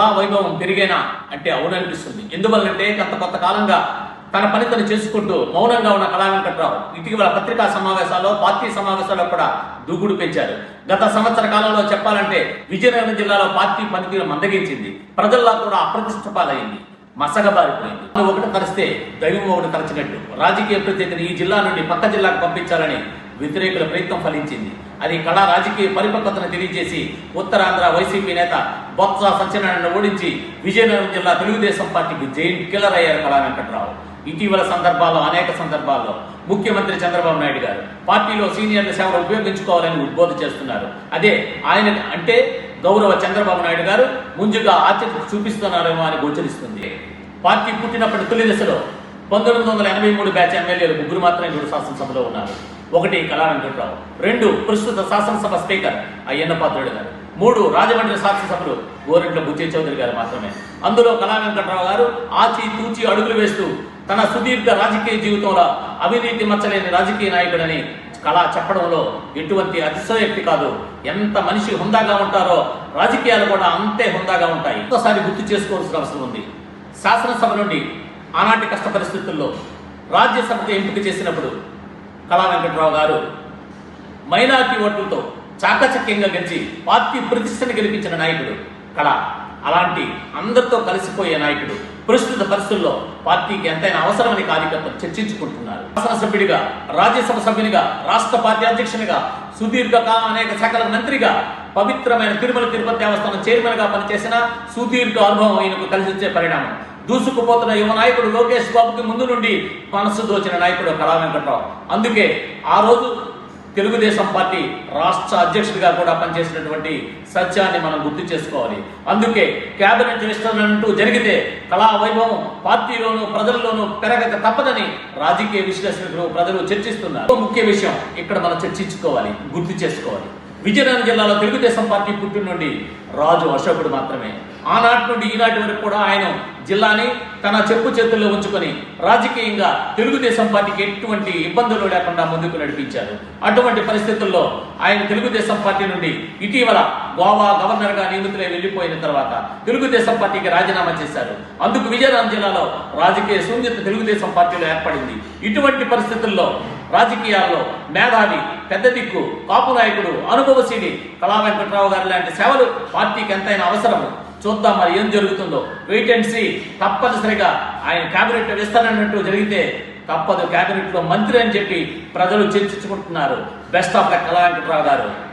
వైభవం పెరిగేనా అంటే అవుననిపిస్తుంది. ఎందువల్లంటే గత కొత్త కాలంగా తన పని తను చేసుకుంటూ మౌనంగా ఉన్న కళావెంకట్రావు ఇటీవల పత్రికా సమావేశాల్లో పార్టీ సమావేశాల్లో కూడా దూకుడు పెంచారు గత సంవత్సర కాలంలో చెప్పాలంటే విజయనగరం జిల్లాలో పార్టీ పనితీరు మందగించింది. ప్రజల్లో కూడా అప్రతిష్ట పాలైంది మసగబారిపోయింది ఒకటి తరిస్తే దైవం ఒకటి తరచినట్టు రాజకీయ ప్రత్యేకత ఈ జిల్లా నుండి పక్క జిల్లాకు పంపించాలని వ్యతిరేకుల ప్రయత్నం ఫలించింది. అది కళా రాజకీయ పరిపక్వతను తెలియజేసి ఉత్తరాంధ్ర వైసీపీ నేత బొత్స సత్యనారాయణ ఓడించి విజయనగరం జిల్లా తెలుగుదేశం పార్టీకి జైంట్ కిల్లర్ అయ్యారు కళా వెంకట్రావు. ఇటీవల సందర్భాల్లో అనేక సందర్భాల్లో ముఖ్యమంత్రి చంద్రబాబు నాయుడు గారు పార్టీలో సీనియర్ల సేవలు ఉపయోగించుకోవాలని ఉద్బోధ చేస్తున్నారు. అదే ఆయన అంటే గౌరవ చంద్రబాబు నాయుడు గారు ముందుగా ఆచరణ చూపిస్తున్నారేమో అని గోచరిస్తుంది. పార్టీ పుట్టినప్పటి తొలి దశలో పంతొమ్మిది వందల ఎనభై మూడు బ్యాచ్ ఎమ్మెల్యేలు ముగ్గురు మాత్రమే ఇప్పుడు శాసనసభలో ఉన్నారు. ఒకటి కళా వెంకట్రావు రెండు ప్రస్తుత శాసనసభ స్పీకర్ అయ్యన్న పాత్రుడు గారు. మూడు రాజమండ్రి శాసనసభలు గోరెంట్ల బుచ్చే చౌదరి గారు మాత్రమే. అందులో కళా వెంకట్రావు గారు ఆచి తూచి అడుగులు వేస్తూ తన సుదీర్ఘ రాజకీయ జీవితంలో అవినీతి మచ్చలేని రాజకీయ నాయకుడని కళ చెప్పడంలో ఎటువంటి అతిశయోక్తి కాదు. ఎంత మనిషి హుందాగా ఉంటారో రాజకీయాలు కూడా అంతే హుందాగా ఉంటాయి. ఒకసారి గుర్తు చేసుకోవాల్సిన అవసరం ఉంది. శాసనసభ నుండి ఆనాటి కష్ట పరిస్థితుల్లో రాజ్యసభకు ఎంపిక చేసినప్పుడు కళా వెంకట్రావు గారు మైనార్టీ ఓట్లతో చాకచక్యంగా గెలిచి పార్టీ ప్రతిష్టని గెలిపించిన నాయకుడు కళ. అలాంటి అందరితో కలిసిపోయే నాయకుడు ప్రస్తుత పరిస్థితుల్లో పార్టీకి ఎంతైనా అవసరమని కార్యకర్తలు చర్చించుకుంటున్నారు. శాసనసభ్యుడిగా రాజ్యసభ సభ్యునిగా రాష్ట్ర పార్టీ అధ్యక్షునిగా సుదీర్ఘకాలం అనేక శాఖల మంత్రిగా పవిత్రమైన తిరుమల తిరుపతి దేవస్థానం చైర్మన్గా పనిచేసిన సుదీర్ఘ అనుభవం ఆయనకు కలిసి వచ్చే పరిణామం. దూసుకుపోతున్న యువ నాయకుడు లోకేష్ బాబుకి ముందు నుండి మనసు దోచిన నాయకుడు కళా వెంకట్రావు. అందుకే ఆ రోజు తెలుగుదేశం పార్టీ రాష్ట్ర అధ్యక్షుడిగా కూడా పనిచేసినటువంటి సత్యాన్ని మనం గుర్తు చేసుకోవాలి. అందుకే కేబినెట్ మినిస్టర్ అంటూ జరిగితే కళా వైభవం పార్టీలోనూ ప్రజల్లోనూ పెరగక తప్పదని రాజకీయ విశ్లేషకులు ప్రజలు చర్చిస్తున్నారు. ముఖ్య విషయం ఇక్కడ మనం చర్చించుకోవాలి గుర్తు చేసుకోవాలి. విజయనగరం జిల్లాలో తెలుగుదేశం పార్టీ పుట్టిన నుండి రాజు అశోకుడు మాత్రమే. ఆనాటి నుండి ఈనాటి వరకు కూడా ఆయన జిల్లాని తన చెప్పు చేతుల్లో ఉంచుకొని రాజకీయంగా తెలుగుదేశం పార్టీకి ఎటువంటి ఇబ్బందులు లేకుండా ముందుకు నడిపించారు. అటువంటి పరిస్థితుల్లో ఆయన తెలుగుదేశం పార్టీ నుండి ఇటీవల గోవా గవర్నర్గా నియమితులై వెళ్ళిపోయిన తర్వాత తెలుగుదేశం పార్టీకి రాజీనామా చేశారు. అందుకు విజయనగరం జిల్లాలో రాజకీయ శూన్యత తెలుగుదేశం పార్టీలో ఏర్పడింది. ఇటువంటి పరిస్థితుల్లో రాజకీయాల్లో మేధావి పెద్ద దిక్కు కాపు నాయకుడు అనుభవశీలి కళా వెంకట్రావు గారి లాంటి సేవలు పార్టీకి ఎంతైనా అవసరము. చూద్దాం మరి ఏం జరుగుతుందో. వెయిట్ అండ్ సీ తప్పనిసరిగా ఆయన క్యాబినెట్ విస్తరణట్టు జరిగితే తప్పదు. క్యాబినెట్లో లో మంత్రి అని చెప్పి ప్రజలు చర్చించుకుంటున్నారు. Best of the Kala Venkatrao గారు